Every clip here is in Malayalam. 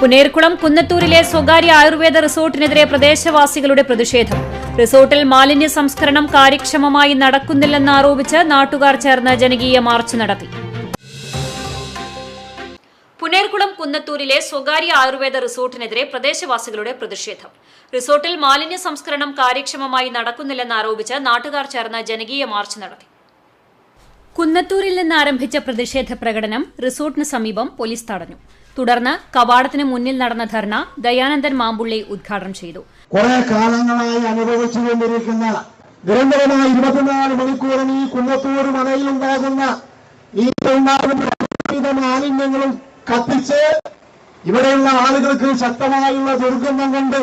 പുനേർകുളം കുന്നത്തൂരിലെ സ്വകാര്യ ആയുർവേദ റിസോർട്ടിനെതിരെ പ്രദേശവാസികളുടെ പ്രതിഷേധം. റിസോർട്ടിൽ മാലിന്യ സംസ്കരണം കാര്യക്ഷമമായി നടക്കുന്നില്ലെന്ന് ആരോപിച്ച് നാട്ടുകാർ ചേർന്ന് ജനകീയ മാർച്ച് നടത്തി. പുനേർകുളം കുന്നത്തൂരിലെ സ്വകാര്യ ആയുർവേദ റിസോർട്ടിനെതിരെ പ്രദേശവാസികളുടെ പ്രതിഷേധം. റിസോർട്ടിൽ മാലിന്യ സംസ്കരണം കാര്യക്ഷമമായി നടക്കുന്നില്ലെന്ന് ആരോപിച്ച് നാട്ടുകാർ ചേർന്ന് ജനകീയ മാർച്ച് നടത്തി. കുന്നത്തൂരിൽ നിന്ന് ആരംഭിച്ച പ്രതിഷേധ പ്രകടനം റിസോർട്ടിന് സമീപം പോലീസ് തടഞ്ഞു. തുടർന്ന് കവാടത്തിന് മുന്നിൽ നടന്ന ധർണ ദയാനന്ദൻ മാമ്പുള്ളി ഉദ്ഘാടനം ചെയ്തു. കുറെ കാലങ്ങളായി അനുഭവിച്ചു അനുഭവിച്ചുകൊണ്ടിരിക്കുന്ന നിരന്തരമായ ഇരുപത്തിനാല് മണിക്കൂറും ഈ കുന്നത്തൂർ മലയിലുണ്ടാകുന്ന ഈ മാലിന്യങ്ങളും കത്തിച്ച് ഇവിടെയുള്ള ആളുകൾക്ക് ശക്തമായുള്ള ദുർഗന്ധം കൊണ്ട്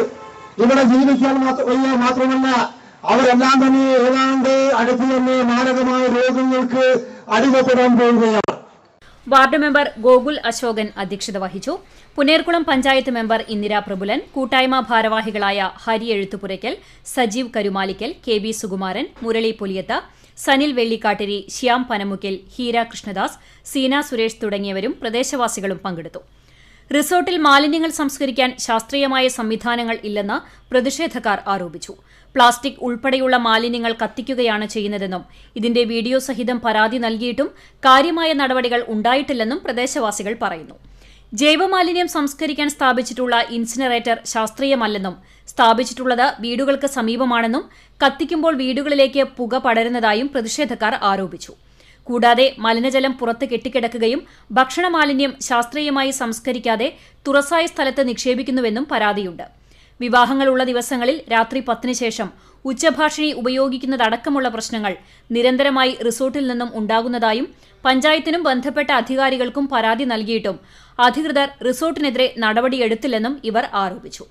ഇവിടെ ജീവിക്കാൻ മാത്രമല്ല അവരെല്ലാം തന്നെ ഏതാണ്ട് അടുത്ത് തന്നെ മാരകമായ രോഗങ്ങൾക്ക് അടിമപ്പെടാൻ പോവുകയാണ്. വാർഡ് മെമ്പർ ഗോകുൽ അശോകൻ അധ്യക്ഷത വഹിച്ചു. പുനേർകുളം പഞ്ചായത്ത് മെമ്പർ ഇന്ദിരാ പ്രബുലൻ കൂട്ടായ്മ ഭാരവാഹികളായ ഹരി എഴുത്തുപുരയ്ക്കൽ സജീവ് കരുമാലിക്കൽ കെ ബി സുകുമാരൻ മുരളി പുലിയത്ത സനിൽ വെള്ളിക്കാട്ടിരി ശ്യാം പനമുക്കിൽ ഹീര കൃഷ്ണദാസ് സീന സുരേഷ് തുടങ്ങിയവരും പ്രദേശവാസികളും പങ്കെടുത്തു. റിസോർട്ടിൽ മാലിന്യങ്ങൾ സംസ്കരിക്കാൻ ശാസ്ത്രീയമായ സംവിധാനങ്ങൾ ഇല്ലെന്ന് പ്രതിഷേധക്കാർ ആരോപിച്ചു. പ്ലാസ്റ്റിക് ഉൾപ്പെടെയുള്ള മാലിന്യങ്ങൾ കത്തിക്കുകയാണ് ചെയ്യുന്നതെന്നും ഇതിന്റെ വീഡിയോ സഹിതം പരാതി നൽകിയിട്ടും കാര്യമായ നടപടികൾ ഉണ്ടായിട്ടില്ലെന്നും പ്രദേശവാസികൾ പറയുന്നു. ജൈവമാലിന്യം സംസ്കരിക്കാൻ സ്ഥാപിച്ചിട്ടുള്ള ഇൻസിനറേറ്റർ ശാസ്ത്രീയമല്ലെന്നും സ്ഥാപിച്ചിട്ടുള്ളത് വീടുകൾക്ക് സമീപമാണെന്നും കത്തിക്കുമ്പോൾ വീടുകളിലേക്ക് പുക പടരുന്നതായും പ്രതിഷേധക്കാർ ആരോപിച്ചു. കൂടാതെ മലിനജലം പുറത്ത് കെട്ടിക്കിടക്കുകയും ഭക്ഷണ മാലിന്യം ശാസ്ത്രീയമായി സംസ്കരിക്കാതെ തുറസായ സ്ഥലത്ത് നിക്ഷേപിക്കുന്നുവെന്നും പരാതിയുണ്ട്. വിവാഹങ്ങളുള്ള ദിവസങ്ങളിൽ രാത്രി പത്തിന് ശേഷം ഉച്ചഭാഷിണി ഉപയോഗിക്കുന്നതടക്കമുള്ള പ്രശ്നങ്ങൾ നിരന്തരമായി റിസോർട്ടിൽ നിന്നും ഉണ്ടാകുന്നതായും പഞ്ചായത്തിനും ബന്ധപ്പെട്ട അധികാരികൾക്കും പരാതി നൽകിയിട്ടും അധികൃതർ റിസോർട്ടിനെതിരെ നടപടിയെടുത്തില്ലെന്നും ഇവർ ആരോപിച്ചു.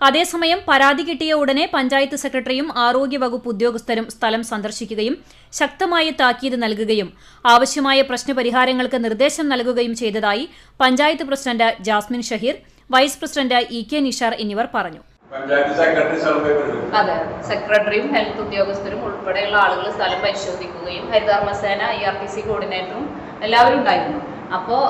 അതേസമയം പരാതി കിട്ടിയ ഉടനെ പഞ്ചായത്ത് സെക്രട്ടറിയും ആരോഗ്യവകുപ്പ് ഉദ്യോഗസ്ഥരും സ്ഥലം സന്ദർശിക്കുകയും ശക്തമായ താക്കീത് നൽകുകയും ആവശ്യമായ പ്രശ്നപരിഹാരങ്ങൾക്ക് നിർദ്ദേശം നൽകുകയും ചെയ്തതായി panchayat president Jasmin Shaheer vice president E K Nishar എന്നിവർ പറഞ്ഞു. പഞ്ചായത്ത് സെക്രട്ടറി സർവേ അതെ സെക്രട്ടറിയും ഹെൽത്ത് ഉദ്യോഗസ്ഥരും ഉൾപ്പെടെയുള്ള ആളുകൾ സ്ഥലം പരിശോധിക്കുകയും Harithakarmasena I R T C കോർഡിനേറ്ററും എല്ലാവരും ഉണ്ടായിരുന്നു. അപ്പോൾ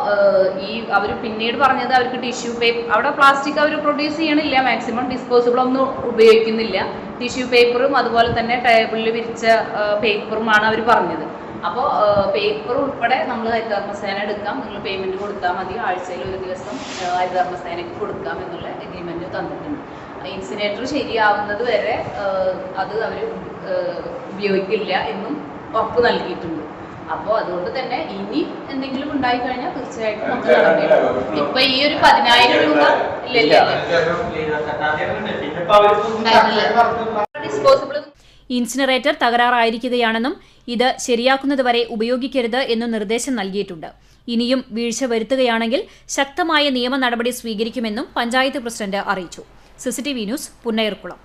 ഈ അവർ പിന്നീട് പറഞ്ഞത് അവർക്ക് ടിഷ്യൂ പേപ്പർ അവിടെ പ്ലാസ്റ്റിക് അവർ പ്രൊഡ്യൂസ് ചെയ്യണില്ല മാക്സിമം ഡിസ്പോസിബിൾ ഒന്നും ഉപയോഗിക്കുന്നില്ല. ടിഷ്യൂ പേപ്പറും അതുപോലെ തന്നെ ടേബിളിൽ വിരിച്ച പേപ്പറുമാണ് അവർ പറഞ്ഞത്. അപ്പോൾ പേപ്പർ ഉൾപ്പെടെ നമ്മൾ ഹരിതകർമ്മസേന എടുക്കാം നിങ്ങൾ പേയ്മെന്റ് കൊടുത്താൽ മതി ആഴ്ചയിൽ ഒരു ദിവസം ഹരിതകർമ്മസേനയ്ക്ക് കൊടുക്കാം എന്നുള്ള എഗ്രിമെന്റ് തന്നിട്ടുണ്ട്. ഇൻസിനേറ്റർ ശരിയാവുന്നത് വരെ അത് അവർ ഉപയോഗിക്കില്ല എന്നും ഉറപ്പ് നൽകിയിട്ടുണ്ട്. അപ്പോൾ അതുകൊണ്ട് തന്നെ ഇനി എന്തെങ്കിലും ഉണ്ടായി കഴിഞ്ഞാൽ തീർച്ചയായിട്ടും നമുക്ക് നടക്കും ഇപ്പൊ ഈ ഒരു പതിനായിരം രൂപ ഡിസ്പോസിബിൾ ഇൻസിനറേറ്റർ തകരാറായിരിക്കുകയാണെന്നും ഇത് ശരിയാക്കുന്നതുവരെ ഉപയോഗിക്കരുത് എന്നും നിർദ്ദേശം നൽകിയിട്ടുണ്ട്. ഇനിയും വീഴ്ച വരുത്തുകയാണെങ്കിൽ ശക്തമായ നിയമ നടപടി സ്വീകരിക്കുമെന്നും പഞ്ചായത്ത് പ്രസിഡന്റ് അറിയിച്ചു. CCTV news Punnayurkulam.